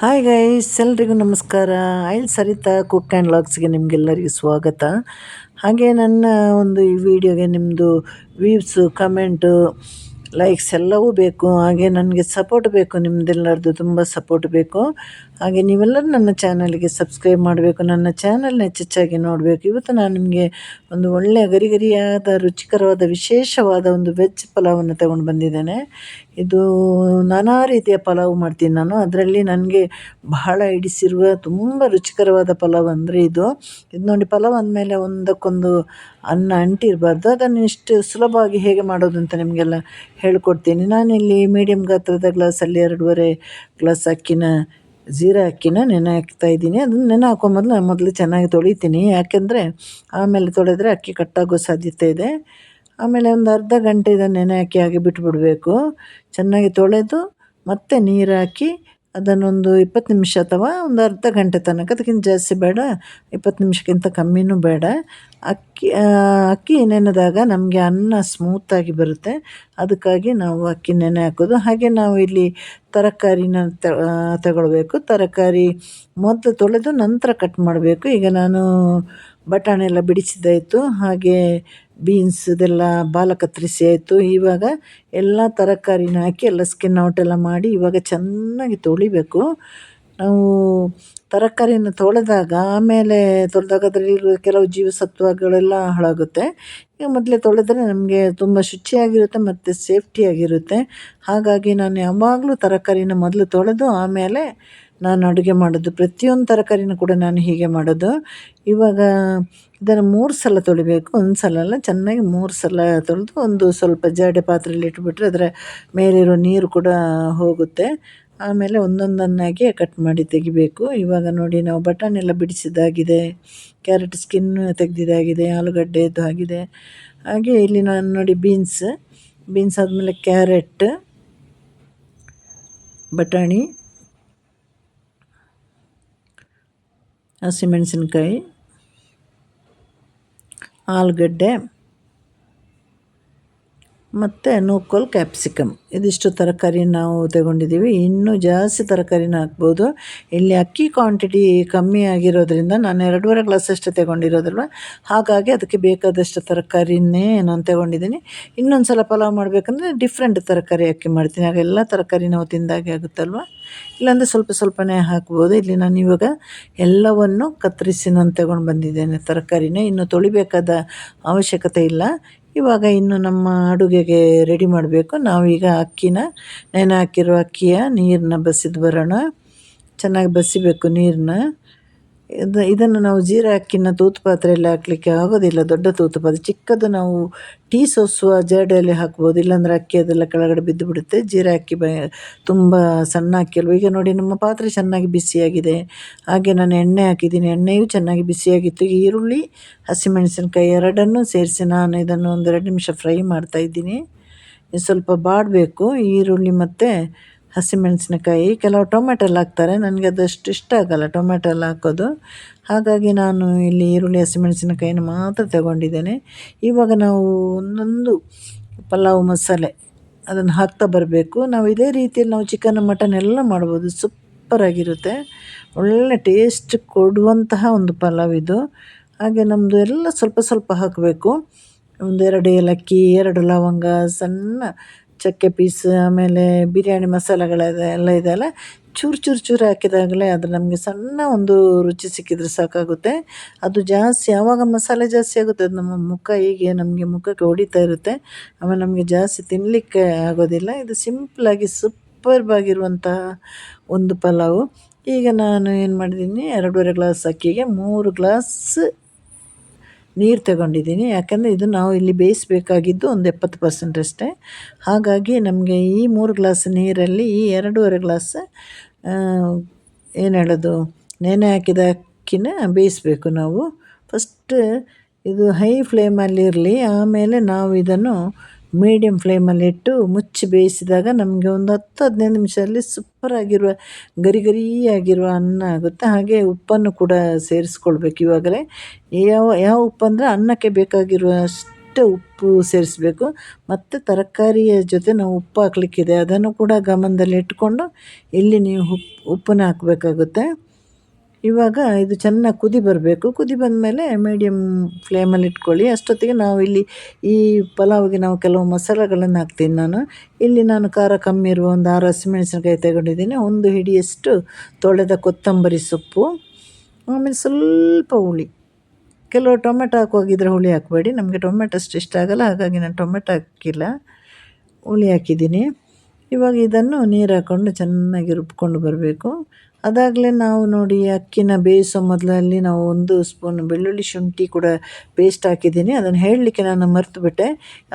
Hi guys ಎಲ್ರಿಗೂ ನಮಸ್ಕಾರ. I'll Sarita cook and ಲಾಗ್ಸ್ಗೆ ನಿಮಗೆಲ್ಲರಿಗೂ ಸ್ವಾಗತ. ಹಾಗೆ ನನ್ನ ಒಂದು ಈ ವಿಡಿಯೋಗೆ ನಿಮ್ಮದು ವ್ಯೂವ್ಸು ಕಮೆಂಟು ಲೈಕ್ಸ್ ಎಲ್ಲವೂ ಬೇಕು. ಹಾಗೆ ನನಗೆ ಸಪೋರ್ಟ್ ಬೇಕು ನಿಮ್ಮದೆಲ್ಲರದ್ದು ತುಂಬ ಸಪೋರ್ಟ್ ಬೇಕು. ಹಾಗೆ ನೀವೆಲ್ಲರೂ ನನ್ನ ಚಾನಲ್ಗೆ ಸಬ್ಸ್ಕ್ರೈಬ್ ಮಾಡಬೇಕು, ನನ್ನ ಚಾನಲ್ನ ಹೆಚ್ಚೆಚ್ಚಾಗಿ ನೋಡಬೇಕು. ಇವತ್ತು ನಾನು ನಿಮಗೆ ಒಂದು ಒಳ್ಳೆಯ ಗರಿಗರಿಯಾದ, ರುಚಿಕರವಾದ, ವಿಶೇಷವಾದ ಒಂದು ವೆಜ್ ಪಲಾವನ್ನು ತಗೊಂಡು ಬಂದಿದ್ದೇನೆ. ಇದು ನಾನಾ ರೀತಿಯ ಪಲಾವ್ ಮಾಡ್ತೀನಿ ನಾನು. ಅದರಲ್ಲಿ ನನಗೆ ಬಹಳ ಹಿಡಿಸಿರುವ, ತುಂಬ ರುಚಿಕರವಾದ ಪಲಾವ್ ಅಂದರೆ ಇದು. ಇದು ನೋಡಿ, ಪಲಾವ್ ಅಂದಮೇಲೆ ಒಂದಕ್ಕೊಂದು ಅನ್ನ ಅಂಟಿರಬಾರ್ದು. ಅದನ್ನು ಇಷ್ಟು ಸುಲಭವಾಗಿ ಹೇಗೆ ಮಾಡೋದು ಅಂತ ನಿಮಗೆಲ್ಲ ಹೇಳ್ಕೊಡ್ತೀನಿ. ನಾನಿಲ್ಲಿ ಮೀಡಿಯಮ್ ಗಾತ್ರದ ಗ್ಲಾಸಲ್ಲಿ ಎರಡೂವರೆ ಗ್ಲಾಸ್ ಅಕ್ಕಿನ ಜೀರಾ ಅಕ್ಕಿನ ನೆನೆ ಹಾಕ್ತಾ ಇದ್ದೀನಿ. ಅದನ್ನ ನೆನೆ ಹಾಕೋ ಮೊದಲು ಮೊದಲು ಚೆನ್ನಾಗಿ ತೊಳಿತೀನಿ. ಯಾಕೆಂದರೆ ಆಮೇಲೆ ತೊಳೆದ್ರೆ ಅಕ್ಕಿ ಕಟ್ಟಾಗೋ ಸಾಧ್ಯತೆ ಇದೆ. ಆಮೇಲೆ ಒಂದು ಅರ್ಧ ಗಂಟೆ ಇದನ್ನು ನೆನೆ ಹಾಕಿ ಹಾಗೆ ಬಿಟ್ಬಿಡಬೇಕು. ಚೆನ್ನಾಗಿ ತೊಳೆದು ಮತ್ತೆ ನೀರು ಹಾಕಿ ಅದನ್ನೊಂದು ಇಪ್ಪತ್ತು ನಿಮಿಷ ಅಥವಾ ಒಂದು ಅರ್ಧ ಗಂಟೆ ತನಕ, ಅದಕ್ಕಿಂತ ಜಾಸ್ತಿ ಬೇಡ, ಇಪ್ಪತ್ತು ನಿಮಿಷಕ್ಕಿಂತ ಕಮ್ಮಿನೂ ಬೇಡ. ಅಕ್ಕಿ ಅಕ್ಕಿ ನೆನೆದಾಗ ನಮಗೆ ಅನ್ನ ಸ್ಮೂತಾಗಿ ಬರುತ್ತೆ. ಅದಕ್ಕಾಗಿ ನಾವು ಅಕ್ಕಿ ನೆನೆ ಹಾಕೋದು. ಹಾಗೆ ನಾವು ಇಲ್ಲಿ ತರಕಾರಿನ ತಗೊಳ್ಬೇಕು. ತರಕಾರಿ ಮೊದಲು ತೊಳೆದು ನಂತರ ಕಟ್ ಮಾಡಬೇಕು. ಈಗ ನಾನು ಬಟಾಣಿ ಎಲ್ಲ ಬಿಡಿಸಿದಾಯಿತು ಹಾಗೆ ಬೀನ್ಸ್ ಇದೆಲ್ಲ ಬಾಲ ಕತ್ತರಿಸಿ ಆಯಿತು. ಇವಾಗ ಎಲ್ಲ ತರಕಾರಿನ ಹಾಕಿ ಎಲ್ಲ ಸ್ಕಿನ್ ಔಟೆಲ್ಲ ಮಾಡಿ ಇವಾಗ ಚೆನ್ನಾಗಿ ತೊಳಿಬೇಕು. ನಾವು ತರಕಾರಿನ ತೊಳೆದಾಗ ಆಮೇಲೆ ತೊಳೆದಾಗ ಅದರಲ್ಲಿರುವ ಕೆಲವು ಜೀವಸತ್ವಗಳೆಲ್ಲ ಹಾಳಾಗುತ್ತೆ. ಈಗ ಮೊದಲೇ ತೊಳೆದ್ರೆ ನಮಗೆ ತುಂಬ ಶುಚಿಯಾಗಿರುತ್ತೆ ಮತ್ತು ಸೇಫ್ಟಿಯಾಗಿರುತ್ತೆ. ಹಾಗಾಗಿ ನಾನು ಯಾವಾಗಲೂ ತರಕಾರಿನ ಮೊದಲು ತೊಳೆದು ಆಮೇಲೆ ನಾನು ಅಡುಗೆ ಮಾಡೋದು. ಪ್ರತಿಯೊಂದು ತರಕಾರಿನ ಕೂಡ ನಾನು ಹೀಗೆ ಮಾಡೋದು. ಇವಾಗ ಇದನ್ನು ಮೂರು ಸಲ ತೊಳಿಬೇಕು. ಒಂದು ಸಲ ಅಲ್ಲ, ಚೆನ್ನಾಗಿ ಮೂರು ಸಲ ತೊಳೆದು ಒಂದು ಸ್ವಲ್ಪ ಜಾಡೆ ಪಾತ್ರೆಯಲ್ಲಿ ಇಟ್ಬಿಟ್ರೆ ಅದರ ಮೇಲಿರೋ ನೀರು ಕೂಡ ಹೋಗುತ್ತೆ. ಆಮೇಲೆ ಒಂದೊಂದನ್ನಾಗಿ ಕಟ್ ಮಾಡಿ ತೆಗಿಬೇಕು. ಇವಾಗ ನೋಡಿ ನಾವು ಬಟಾಣಿ ಎಲ್ಲ ಬಿಡಿಸಿದ್ದಾಗಿದೆ. ಕ್ಯಾರೆಟ್ ಸ್ಕಿನ್ ತೆಗೆದಿದ್ದಾಗಿದೆ ಆಲೂಗಡ್ಡೆದು ಆಗಿದೆ. ಹಾಗೆ ಇಲ್ಲಿ ನಾನು ನೋಡಿ ಬೀನ್ಸ್ ಬೀನ್ಸ್ ಆದಮೇಲೆ ಕ್ಯಾರೆಟ್ ಬಟಾಣಿ, ಹಸಿಮೆಣಸಿನ್ಕಾಯಿ, ಆಲೂಗಡ್ಡೆ. ಮತ್ತು ನೂಕೋಲ್ ಕ್ಯಾಪ್ಸಿಕಮ್. ಇದಿಷ್ಟು ತರಕಾರಿ ನಾವು ತಗೊಂಡಿದ್ದೀವಿ. ಇನ್ನೂ ಜಾಸ್ತಿ ತರಕಾರಿನ ಹಾಕ್ಬೋದು. ಇಲ್ಲಿ ಅಕ್ಕಿ ಕ್ವಾಂಟಿಟಿ ಕಮ್ಮಿ ಆಗಿರೋದ್ರಿಂದ ನಾನು ಎರಡೂವರೆ ಗ್ಲಾಸಷ್ಟು ತಗೊಂಡಿರೋದಲ್ವ? ಹಾಗಾಗಿ ಅದಕ್ಕೆ ಬೇಕಾದಷ್ಟು ತರಕಾರಿನೇ ನಾನು ತಗೊಂಡಿದ್ದೀನಿ. ಇನ್ನೊಂದು ಸಲ ಪಲಾವ್ ಮಾಡಬೇಕಂದ್ರೆ ಡಿಫ್ರೆಂಟ್ ತರಕಾರಿ ಅಕ್ಕಿ ಮಾಡ್ತೀನಿ. ಆಗ ಎಲ್ಲ ತರಕಾರಿ ನಾವು ತಿಂದಾಗೆ ಆಗುತ್ತಲ್ವ? ಇಲ್ಲಾಂದರೆ ಸ್ವಲ್ಪ ಸ್ವಲ್ಪನೇ ಹಾಕ್ಬೋದು. ಇಲ್ಲಿ ನಾನು ಇವಾಗ ಎಲ್ಲವನ್ನು ಕತ್ತರಿಸಿ ನಾನು ತಗೊಂಡು ಬಂದಿದ್ದೇನೆ ತರಕಾರಿನ. ಇನ್ನು ತೊಳಿಬೇಕಾದ ಅವಶ್ಯಕತೆ ಇಲ್ಲ. ಇವಾಗ ಇನ್ನು ನಮ್ಮ ಅಡುಗೆಗೆ ರೆಡಿ ಮಾಡಬೇಕು. ನಾವೀಗ ಅಕ್ಕಿನ, ನೆನೆ ಹಾಕಿರೋ ಅಕ್ಕಿಯ ನೀರನ್ನ ಬಸಿದು ಬರೋಣ. ಚೆನ್ನಾಗಿ ಬಸಿಬೇಕು ನೀರನ್ನ ಇದು, ಇದನ್ನು ನಾವು ಜೀರ ಅಕ್ಕಿನ ತೂತು ಪಾತ್ರೆಯಲ್ಲಿ ಹಾಕಲಿಕ್ಕೆ ಆಗೋದಿಲ್ಲ. ದೊಡ್ಡ ತೂತು ಪಾತ್ರೆ. ಚಿಕ್ಕದು ನಾವು ಟೀ ಸೋಸುವ ಜರಡಿಯಲ್ಲಿ ಹಾಕ್ಬೋದು. ಇಲ್ಲಾಂದರೆ ಅಕ್ಕಿ ಅದೆಲ್ಲ ಕೆಳಗಡೆ ಬಿದ್ದು ಬಿಡುತ್ತೆ ಜೀರ ಅಕ್ಕಿ ಬ, ತುಂಬ ಸಣ್ಣ ಅಕ್ಕಿ ಅಲ್ವ? ಈಗ ನೋಡಿ ನಮ್ಮ ಪಾತ್ರೆ ಚೆನ್ನಾಗಿ ಬಿಸಿಯಾಗಿದೆ. ಹಾಗೆ ನಾನು ಎಣ್ಣೆ ಹಾಕಿದ್ದೀನಿ. ಎಣ್ಣೆಯೂ ಚೆನ್ನಾಗಿ ಬಿಸಿಯಾಗಿತ್ತು. ಈರುಳ್ಳಿ, ಹಸಿಮೆಣಸಿನ್ಕಾಯಿ ಎರಡನ್ನೂ ಸೇರಿಸಿ ನಾನು ಇದನ್ನು ಒಂದೆರಡು ನಿಮಿಷ ಫ್ರೈ ಮಾಡ್ತಾಯಿದ್ದೀನಿ ಸ್ವಲ್ಪ ಬಾಡಬೇಕು. ಈರುಳ್ಳಿ ಮತ್ತು ಹಸಿಮೆಣಸಿನಕಾಯಿ ಕೆಲವು ಟೊಮೆಟೊ ಎಲ್ಲ ಹಾಕ್ತಾರೆ. ನನಗೆ ಅದಷ್ಟು ಇಷ್ಟ ಆಗಲ್ಲ ಟೊಮೆಟೊ ಎಲ್ಲ ಹಾಕೋದು. ಹಾಗಾಗಿ ನಾನು ಇಲ್ಲಿ ಈರುಳ್ಳಿ ಹಸಿಮೆಣಸಿನಕಾಯಿನ ಮಾತ್ರ ತಗೊಂಡಿದ್ದೇನೆ. ಇವಾಗ ನಾವು ಒಂದೊಂದು ಪಲಾವ್ ಮಸಾಲೆ ಅದನ್ನು ಹಾಕ್ತಾ ಬರಬೇಕು. ನಾವು ಇದೇ ರೀತಿಯಲ್ಲಿ ನಾವು ಚಿಕನ್, ಮಟನ್ ಎಲ್ಲ ಮಾಡ್ಬೋದು. ಸೂಪ್ಪರಾಗಿರುತ್ತೆ ಒಳ್ಳೆ ಟೇಸ್ಟ್ ಕೊಡುವಂತಹ ಒಂದು ಪಲಾವ್ ಇದು. ಹಾಗೆ ನಮ್ಮದು ಎಲ್ಲ ಸ್ವಲ್ಪ ಸ್ವಲ್ಪ ಹಾಕಬೇಕು. ಒಂದೆರಡು ಏಲಕ್ಕಿ, ಎರಡು ಲವಂಗ, ಸಣ್ಣ ಚಕ್ಕೆ ಪೀಸ್, ಆಮೇಲೆ ಬಿರಿಯಾನಿ ಮಸಾಲೆಗಳಿದೆ ಎಲ್ಲ ಇದೆಯಲ್ಲ ಚೂರು ಚೂರು ಚೂರು ಹಾಕಿದಾಗಲೇ ಅದು ನಮಗೆ ಸಣ್ಣ ಒಂದು ರುಚಿ ಸಿಕ್ಕಿದರೆ ಸಾಕಾಗುತ್ತೆ. ಅದು ಜಾಸ್ತಿ ಯಾವಾಗ ಮಸಾಲೆ ಜಾಸ್ತಿ ಆಗುತ್ತೆ. ಅದು ನಮ್ಮ ಮುಖ ಹೀಗೆ ನಮಗೆ ಮುಖಕ್ಕೆ ಹೊಡಿತಾ ಇರುತ್ತೆ. ಆಮೇಲೆ ನಮಗೆ ಜಾಸ್ತಿ ತಿನ್ನಲಿಕ್ಕೆ ಆಗೋದಿಲ್ಲ. ಇದು ಸಿಂಪಲಾಗಿ ಸೂಪರ್ಬಾಗಿರುವಂತಹ ಒಂದು ಪಲಾವು. ಈಗ ನಾನು ಏನು ಮಾಡಿದ್ದೀನಿ? ಎರಡೂವರೆ ಗ್ಲಾಸ್ ಅಕ್ಕಿಗೆ ಮೂರು ಗ್ಲಾಸ್ ನೀರು ತಗೊಂಡಿದ್ದೀನಿ. ಯಾಕಂದರೆ ಇದು ನಾವು ಇಲ್ಲಿ ಬೇಯಿಸಬೇಕಾಗಿದ್ದು ಒಂದು ಎಪ್ಪತ್ತು ಪರ್ಸೆಂಟ್ ಅಷ್ಟೇ. ಹಾಗಾಗಿ ನಮಗೆ ಈ ಮೂರು ಗ್ಲಾಸ್ ನೀರಲ್ಲಿ ಈ ಎರಡೂವರೆ ಗ್ಲಾಸ್ ಏನು ಹೇಳೋದು, ನೆನೆ ಹಾಕಿದ ಅಕ್ಕಿನ ಬೇಯಿಸಬೇಕು ನಾವು. ಫಸ್ಟ್ ಇದು ಹೈ ಫ್ಲೇಮಲ್ಲಿರಲಿ ಆಮೇಲೆ ನಾವು ಇದನ್ನು ಮೀಡಿಯಮ್ ಫ್ಲೇಮಲ್ಲಿಟ್ಟು ಮುಚ್ಚಿ ಬೇಯಿಸಿದಾಗ ನಮಗೆ ಒಂದು ಹತ್ತು, ಹದಿನೈದು ನಿಮಿಷದಲ್ಲಿ ಸೂಪರಾಗಿರುವ ಗರಿ ಗರಿಯಾಗಿರುವ ಅನ್ನ ಆಗುತ್ತೆ. ಹಾಗೆ ಉಪ್ಪನ್ನು ಕೂಡ ಸೇರಿಸ್ಕೊಳ್ಬೇಕು ಇವಾಗಲೇ. ಯಾವ ಯಾವ ಉಪ್ಪಂದರೆ ಅನ್ನಕ್ಕೆ ಬೇಕಾಗಿರುವಷ್ಟು ಉಪ್ಪು ಸೇರಿಸಬೇಕು. ಮತ್ತು ತರಕಾರಿಯ ಜೊತೆ ನಾವು ಉಪ್ಪು ಹಾಕ್ಲಿಕ್ಕಿದೆ. ಅದನ್ನು ಕೂಡ ಗಮನದಲ್ಲಿ ಇಟ್ಕೊಂಡು ಇಲ್ಲಿ ನೀವು ಉಪ್ಪು ಉಪ್ಪನ್ನು ಹಾಕಬೇಕಾಗುತ್ತೆ. ಇವಾಗ ಇದು ಚೆನ್ನಾಗಿ ಕುದಿ ಬರಬೇಕು. ಕುದಿ ಬಂದಮೇಲೆ ಮೀಡಿಯಮ್ ಫ್ಲೇಮಲ್ಲಿ ಇಟ್ಕೊಳ್ಳಿ. ಅಷ್ಟೊತ್ತಿಗೆ ನಾವು ಇಲ್ಲಿ ಈ ಪಲಾವ್ಗೆ ನಾವು ಕೆಲವು ಮಸಾಲೆಗಳನ್ನು ಹಾಕ್ತೀನಿ ನಾನು. ಇಲ್ಲಿ ನಾನು ಖಾರ ಕಮ್ಮಿ ಇರುವ ಒಂದು ಆರು ಹಸಿಮೆಣಸಿನಕಾಯಿ ತಗೊಂಡಿದ್ದೀನಿ. ಒಂದು ಹಿಡಿಯಷ್ಟು ತೊಳೆದ ಕೊತ್ತಂಬರಿ ಸೊಪ್ಪು, ಆಮೇಲೆ ಸ್ವಲ್ಪ ಹುಳಿ. ಕೆಲವು ಟೊಮೆಟೊ ಹಾಕುವಾಗಿದ್ರೆ ಹುಳಿ ಹಾಕಬೇಡಿ. ನಮಗೆ ಟೊಮೆಟೊ ಅಷ್ಟು ಇಷ್ಟ ಆಗಲ್ಲ, ಹಾಗಾಗಿ ನಾನು ಟೊಮೆಟೊ ಹಾಕಿಲ್ಲ. ಹುಳಿ ಹಾಕಿದ್ದೀನಿ. ಇವಾಗ ಇದನ್ನು ನೀರು ಹಾಕ್ಕೊಂಡು ಚೆನ್ನಾಗಿ ರುಬ್ಕೊಂಡು ಬರಬೇಕು. ಅದಾಗಲೇ ನಾವು ನೋಡಿ ಅಕ್ಕಿನ ಬೇಯಿಸೋ ಮೊದಲಲ್ಲಿ ನಾವು ಒಂದು ಸ್ಪೂನ್ ಬೆಳ್ಳುಳ್ಳಿ ಶುಂಠಿ ಕೂಡ ಪೇಸ್ಟ್ ಹಾಕಿದ್ದೀನಿ. ಅದನ್ನು ಹೇಳಲಿಕ್ಕೆ ನಾನು ಮರೆತು ಬಿಟ್ಟೆ.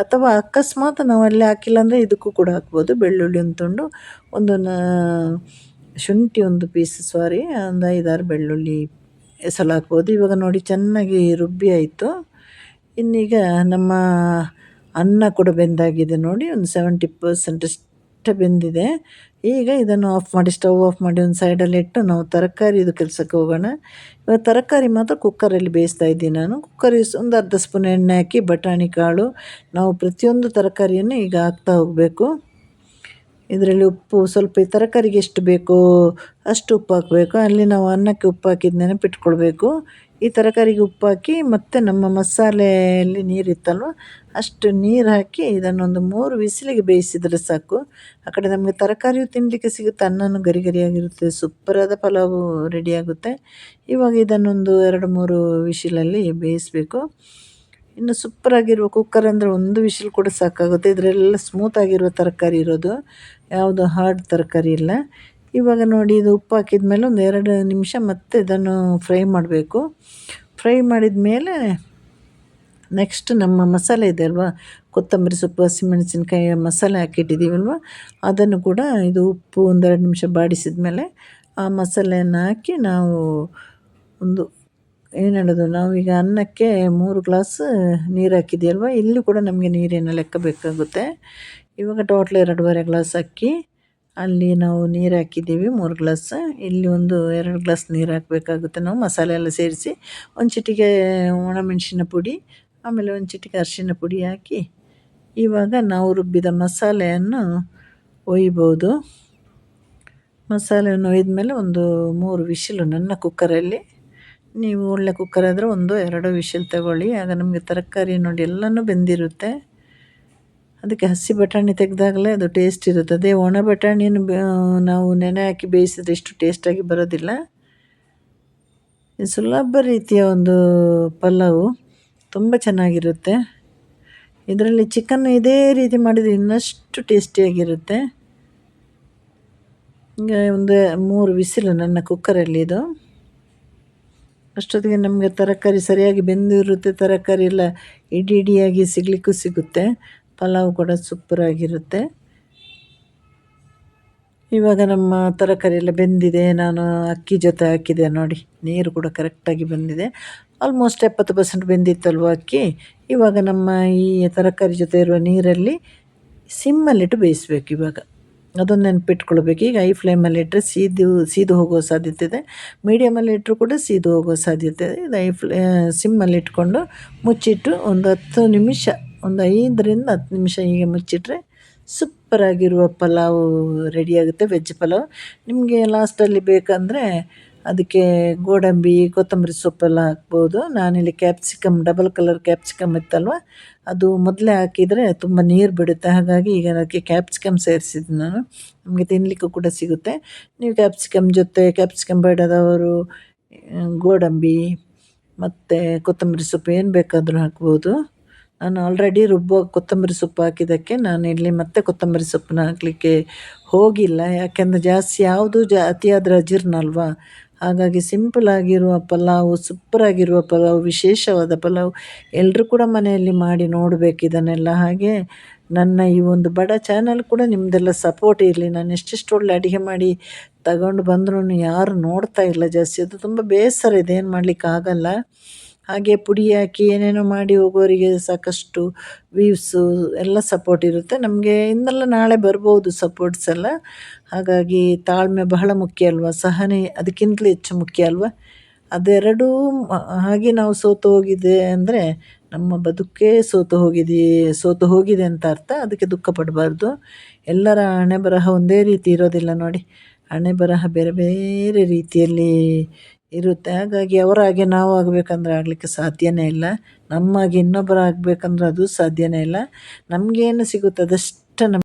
ಅಥವಾ ಅಕಸ್ಮಾತ್ ನಾವು ಅಲ್ಲಿ ಹಾಕಿಲ್ಲ ಅಂದರೆ ಇದಕ್ಕೂ ಕೂಡ ಹಾಕ್ಬೋದು. ಬೆಳ್ಳುಳ್ಳಿ ಒಂದು ತುಂಡು, ಒಂದು ಶುಂಠಿ ಒಂದು ಪೀಸ್ ಸಾರಿ ಒಂದು ಐದಾರು ಬೆಳ್ಳುಳ್ಳಿ ಸಲ ಹಾಕ್ಬೋದು. ಇವಾಗ ನೋಡಿ ಚೆನ್ನಾಗಿ ರುಬ್ಬಿ ಆಯಿತು. ಇನ್ನೀಗ ನಮ್ಮ ಅನ್ನ ಕೂಡ ಬೆಂದಾಗಿದೆ ನೋಡಿ. ಒಂದು ಸೆವೆಂಟಿ ಪರ್ಸೆಂಟ್ ಅಷ್ಟು ಬೆಂದಿದೆ. ಈಗ ಇದನ್ನು ಆಫ್ ಮಾಡಿ ಸ್ಟವ್ ಆಫ್ ಮಾಡಿ ಒಂದು ಸೈಡಲ್ಲಿ ಇಟ್ಟು ನಾವು ತರಕಾರಿ ಇದು ಕೆಲಸಕ್ಕೆ ಹೋಗೋಣ. ಇವಾಗ ತರಕಾರಿ ಮಾತ್ರ ಕುಕ್ಕರಲ್ಲಿ ಬೇಯಿಸ್ತಾ ಇದ್ದೀನಿ ನಾನು. ಕುಕ್ಕರ್ ಒಂದು ಅರ್ಧ ಸ್ಪೂನ್ ಎಣ್ಣೆ ಹಾಕಿ, ಬಟಾಣಿ ಕಾಳು, ನಾವು ಪ್ರತಿಯೊಂದು ತರಕಾರಿಯನ್ನು ಈಗ ಹಾಕ್ತಾ ಹೋಗಬೇಕು. ಇದರಲ್ಲಿ ಉಪ್ಪು, ಸ್ವಲ್ಪ ಈ ತರಕಾರಿಗೆ ಎಷ್ಟು ಬೇಕೋ ಅಷ್ಟು ಉಪ್ಪು ಹಾಕಬೇಕು. ಅಲ್ಲಿ ನಾವು ಅನ್ನಕ್ಕೆ ಉಪ್ಪು ಹಾಕಿದ ನೆನಪಿಟ್ಕೊಳ್ಬೇಕು. ಈ ತರಕಾರಿಗೆ ಉಪ್ಪು ಹಾಕಿ ಮತ್ತು ನಮ್ಮ ಮಸಾಲೆಯಲ್ಲಿ ನೀರಿತ್ತಲ್ವ, ಅಷ್ಟು ನೀರು ಹಾಕಿ ಇದನ್ನೊಂದು ಮೂರು ವಿಸಿಲಿಗೆ ಬೇಯಿಸಿದರೆ ಸಾಕು. ಆ ಕಡೆ ನಮಗೆ ತರಕಾರಿಯು ತಿನ್ನಲಿಕ್ಕೆ ಸಿಗುತ್ತೆ, ಅನ್ನನೂ ಗರಿ ಗರಿಯಾಗಿರುತ್ತೆ, ಸೂಪರಾದ ಪಲಾವು ರೆಡಿಯಾಗುತ್ತೆ ಇವಾಗ ಇದನ್ನೊಂದು ಎರಡು ಮೂರು ವಿಶಿಲಲ್ಲಿ ಬೇಯಿಸಬೇಕು. ಇನ್ನು ಸೂಪರಾಗಿರುವ ಕುಕ್ಕರ್ ಅಂದರೆ ಒಂದು ವಿಶಿಲ್ ಕೂಡ ಸಾಕಾಗುತ್ತೆ. ಇದರೆಲ್ಲ ಸ್ಮೂತಾಗಿರುವ ತರಕಾರಿ ಇರೋದು, ಯಾವುದು ಹಾರ್ಡ್ ತರಕಾರಿ ಇಲ್ಲ. ಇವಾಗ ನೋಡಿ ಇದು ಉಪ್ಪು ಹಾಕಿದ ಮೇಲೆ ಒಂದು ಎರಡು ನಿಮಿಷ ಮತ್ತೆ ಇದನ್ನು ಫ್ರೈ ಮಾಡಬೇಕು. ಫ್ರೈ ಮಾಡಿದ ಮೇಲೆ ನೆಕ್ಸ್ಟ್ ನಮ್ಮ ಮಸಾಲೆ ಇದೆ ಅಲ್ವಾ? ಕೊತ್ತಂಬರಿ ಸೊಪ್ಪು, ಹಸಿಮೆಣಸಿನ್ಕಾಯಿ ಮಸಾಲೆ ಹಾಕಿಟ್ಟಿದ್ದೀವಲ್ವ ಅದನ್ನು ಕೂಡ ಇದು ಉಪ್ಪು ಒಂದೆರಡು ನಿಮಿಷ ಬಾಡಿಸಿದ ಮೇಲೆ ಆ ಮಸಾಲೆಯನ್ನು ಹಾಕಿ ನಾವು ಒಂದು ಏನು ಹೇಳೋದು? ನಾವೀಗ ಅನ್ನಕ್ಕೆ ಮೂರು ಗ್ಲಾಸ್ ನೀರು ಹಾಕಿದ್ದೀವಲ್ವ ಇಲ್ಲಿ ಕೂಡ ನಮಗೆ ನೀರಿನ ಲೆಕ್ಕ ಬೇಕಾಗುತ್ತೆ. ಇವಾಗ ಟೋಟ್ಲ್ ಎರಡೂವರೆ ಗ್ಲಾಸ್ ಅಕ್ಕಿ. ಅಲ್ಲಿ ನಾವು ನೀರು ಹಾಕಿದ್ದೀವಿ, ಮೂರು ಗ್ಲಾಸ್. ಇಲ್ಲಿ ಒಂದು ಎರಡು ಗ್ಲಾಸ್ ನೀರು ಹಾಕಬೇಕಾಗುತ್ತೆ ನಾವು, ಮಸಾಲೆ ಎಲ್ಲ ಸೇರಿಸಿ. ಒಂದು ಚಿಟಿಕೆ ಒಣಮೆಣಸಿನ ಪುಡಿ, ಆಮೇಲೆ ಒಂದು ಚಿಟಿಕೆ ಅರಿಶಿನ ಪುಡಿ ಹಾಕಿ. ಇವಾಗ ನಾವು ರುಬ್ಬಿದ ಮಸಾಲೆಯನ್ನು ಒಯ್ಬೋದು. ಮಸಾಲೆಯನ್ನು ಒಯ್ದ ಮೇಲೆ ಒಂದು ಮೂರು ವಿಶಿಲು ನನ್ನ ಕುಕ್ಕರಲ್ಲಿ. ನೀವು ಒಳ್ಳೆ ಕುಕ್ಕರ್ ಆದರೆ ಒಂದು, ಎರಡು ವಿಶಿಲ್ ತಗೊಳ್ಳಿ. ಆಗ ನಮಗೆ ತರಕಾರಿ ನೋಡಿ ಎಲ್ಲನೂ ಬೆಂದಿರುತ್ತೆ. ಅದಕ್ಕೆ ಹಸಿ ಬಟಾಣಿ ತೆಗೆದಾಗಲೇ ಅದು ಟೇಸ್ಟ್ ಇರುತ್ತೆ. ಅದೇ ಒಣ ಬಟಾಣಿಯನ್ನು ನಾವು ನೆನೆ ಹಾಕಿ ಬೇಯಿಸಿದ್ರೆ ಇಷ್ಟು ಟೇಸ್ಟಾಗಿ ಬರೋದಿಲ್ಲ. ಸುಲಭ ರೀತಿಯ ಒಂದು ಪಲಾವು ತುಂಬ ಚೆನ್ನಾಗಿರುತ್ತೆ. ಇದರಲ್ಲಿ ಚಿಕನ್ ಇದೇ ರೀತಿ ಮಾಡಿದರೆ ಇನ್ನಷ್ಟು ಟೇಸ್ಟಿಯಾಗಿರುತ್ತೆ ಈಗ ಒಂದು ಮೂರು ವಿಸಿಲು ನನ್ನ ಕುಕ್ಕರಲ್ಲಿ ಇದು. ಅಷ್ಟೊತ್ತಿಗೆ ನಮಗೆ ತರಕಾರಿ ಸರಿಯಾಗಿ ಬೆಂದಿರುತ್ತೆ, ತರಕಾರಿ ಎಲ್ಲ ಇಡಿ ಇಡಿಯಾಗಿ ಸಿಗಲಿಕ್ಕೂ ಸಿಗುತ್ತೆ. ಪಲಾವ್ ಕೂಡ ಸೂಪರಾಗಿರುತ್ತೆ ಇವಾಗ ನಮ್ಮ ತರಕಾರಿ ಎಲ್ಲ ಬೆಂದಿದೆ. ನಾನು ಅಕ್ಕಿ ಜೊತೆ ಹಾಕಿದೆ ನೋಡಿ. ನೀರು ಕೂಡ ಕರೆಕ್ಟಾಗಿ ಬಂದಿದೆ. ಆಲ್ಮೋಸ್ಟ್ ಎಪ್ಪತ್ತು ಪರ್ಸೆಂಟ್ ಬೆಂದಿತ್ತಲ್ವ ಅಕ್ಕಿ? ಇವಾಗ ನಮ್ಮ ಈ ತರಕಾರಿ ಜೊತೆ ಇರುವ ನೀರಲ್ಲಿ ಸಿಮ್ಮಲ್ಲಿಟ್ಟು ಬೇಯಿಸ್ಬೇಕು ಇವಾಗ. ಅದೊಂದು ನೆನಪಿಟ್ಕೊಳ್ಬೇಕು. ಈಗ ಐ ಫ್ಲೇಮಲ್ಲಿ ಇಟ್ಟರೆ ಸೀದು ಸೀದು ಹೋಗೋ ಸಾಧ್ಯತೆ ಇದೆ. ಮೀಡಿಯಮಲ್ಲಿ ಇಟ್ಟರು ಕೂಡ ಸೀದು ಹೋಗೋ ಸಾಧ್ಯತೆ ಇದೆ. ಇದು ಐ ಫ್ಲೇ ಸಿಮ್ಮಲ್ಲಿ ಇಟ್ಕೊಂಡು ಮುಚ್ಚಿಟ್ಟು ಒಂದು ಹತ್ತು ನಿಮಿಷ ಒಂದು ಐದರಿಂದ ಹತ್ತು ನಿಮಿಷ ಹೀಗೆ ಮುಚ್ಚಿಟ್ರೆ ಸೂಪರಾಗಿರುವ ಪಲಾವು ರೆಡಿಯಾಗುತ್ತೆ ವೆಜ್ ಪಲಾವ್. ನಿಮಗೆ ಲಾಸ್ಟಲ್ಲಿ ಬೇಕಂದರೆ ಅದಕ್ಕೆ ಗೋಡಂಬಿ, ಕೊತ್ತಂಬರಿ ಸೊಪ್ಪೆಲ್ಲ ಹಾಕ್ಬೋದು. ನಾನಿಲ್ಲಿ ಕ್ಯಾಪ್ಸಿಕಮ್ ಡಬಲ್ ಕಲರ್ ಕ್ಯಾಪ್ಸಿಕಮ್ ಇತ್ತಲ್ವ? ಅದು ಮೊದಲೇ ಹಾಕಿದರೆ ತುಂಬ ನೀರು ಬಿಡುತ್ತೆ. ಹಾಗಾಗಿ ಈಗ ಅದಕ್ಕೆ ಕ್ಯಾಪ್ಸಿಕಮ್ ಸೇರಿಸಿದ್ದು ನಾನು. ನಮಗೆ ತಿನ್ನಲಿಕ್ಕೂ ಕೂಡ ಸಿಗುತ್ತೆ. ನೀವು ಕ್ಯಾಪ್ಸಿಕಮ್ ಜೊತೆ ಕ್ಯಾಪ್ಸಿಕಮ್ ಬೇಡದವರು, ಗೋಡಂಬಿ, ಮತ್ತು ಕೊತ್ತಂಬರಿ ಸೊಪ್ಪು ಏನು ಬೇಕಾದರೂ ಹಾಕ್ಬೋದು. ನಾನು ಆಲ್ರೆಡಿ ರುಬ್ಬೋ ಕೊತ್ತಂಬರಿ ಸೊಪ್ಪು ಹಾಕಿದ್ದಕ್ಕೆ ನಾನು ಇಲ್ಲಿ ಮತ್ತೆ ಕೊತ್ತಂಬರಿ ಸೊಪ್ಪನ್ನ ಹಾಕಲಿಕ್ಕೆ ಹೋಗಿಲ್ಲ. ಯಾಕೆಂದರೆ ಜಾಸ್ತಿ ಯಾವುದು ಜಾ ಅತಿಯಾದ ಅಜೀರ್ಣ ಅಲ್ವಾ ಹಾಗಾಗಿ ಸಿಂಪಲ್ ಆಗಿರುವ ಪಲಾವು ಸೂಪರಾಗಿರುವ ಪಲಾವು, ವಿಶೇಷವಾದ ಪಲಾವು ಎಲ್ಲರೂ ಕೂಡ ಮನೆಯಲ್ಲಿ ಮಾಡಿ ನೋಡಬೇಕು ಇದನ್ನೆಲ್ಲ. ಹಾಗೆ ನನ್ನ ಈ ಒಂದು ಬಡ ಚಾನಲ್ ಕೂಡ ನಿಮ್ಮದೆಲ್ಲ ಸಪೋರ್ಟ್ ಇರಲಿ. ನಾನು ಎಷ್ಟೆಷ್ಟು ಒಳ್ಳೆ ಅಡುಗೆ ಮಾಡಿ ತಗೊಂಡು ಬಂದ್ರೂ ಯಾರು ನೋಡ್ತಾ ಇಲ್ಲ ಜಾಸ್ತಿ. ಅದು ತುಂಬ ಬೇಸರ ಇದೆ, ಏನು ಮಾಡಲಿಕ್ಕೆ ಆಗಲ್ಲ ಹಾಗೆ ಪುಡಿ ಹಾಕಿ ಏನೇನೋ ಮಾಡಿ ಹೋಗೋರಿಗೆ ಸಾಕಷ್ಟು ವ್ಯೂವ್ಸು ಎಲ್ಲ ಸಪೋರ್ಟ್ ಇರುತ್ತೆ. ನಮಗೆ ಇನ್ನೆಲ್ಲ ನಾಳೆ ಬರ್ಬೋದು ಸಪೋರ್ಟ್ಸ್ ಎಲ್ಲ. ಹಾಗಾಗಿ ತಾಳ್ಮೆ ಬಹಳ ಮುಖ್ಯ ಅಲ್ವಾ? ಸಹನೆ ಅದಕ್ಕಿಂತಲೂ ಹೆಚ್ಚು ಮುಖ್ಯ ಅಲ್ವಾ? ಅದೆರಡೂ ಹಾಗೆ ನಾವು ಸೋತು ಹೋಗಿದೆ ಅಂದರೆ ನಮ್ಮ ಬದುಕೇ ಸೋತು ಹೋಗಿದೆ ಸೋತು ಹೋಗಿದೆ ಅಂತ ಅರ್ಥ. ಅದಕ್ಕೆ ದುಃಖ ಪಡಬಾರ್ದು. ಎಲ್ಲರ ಹಣೆ ಬರಹ ಒಂದೇ ರೀತಿ ಇರೋದಿಲ್ಲ ನೋಡಿ. ಹಣೆ ಬರಹ ಬೇರೆ ಬೇರೆ ರೀತಿಯಲ್ಲಿ ಇರುತ್ತೆ. ಹಾಗಾಗಿ ಅವರ ಹಾಗೆ ನಾವು ಆಗಬೇಕಂದ್ರೆ ಆಗಲಿಕ್ಕೆ ಸಾಧ್ಯನೇ ಇಲ್ಲ. ನಮ್ಮಾಗೆ ಇನ್ನೊಬ್ಬರು ಆಗಬೇಕಂದ್ರೆ ಅದು ಸಾಧ್ಯನೇ ಇಲ್ಲ. ನಮಗೇನು ಸಿಗುತ್ತೆ ಅದಷ್ಟು ನಮಗೆ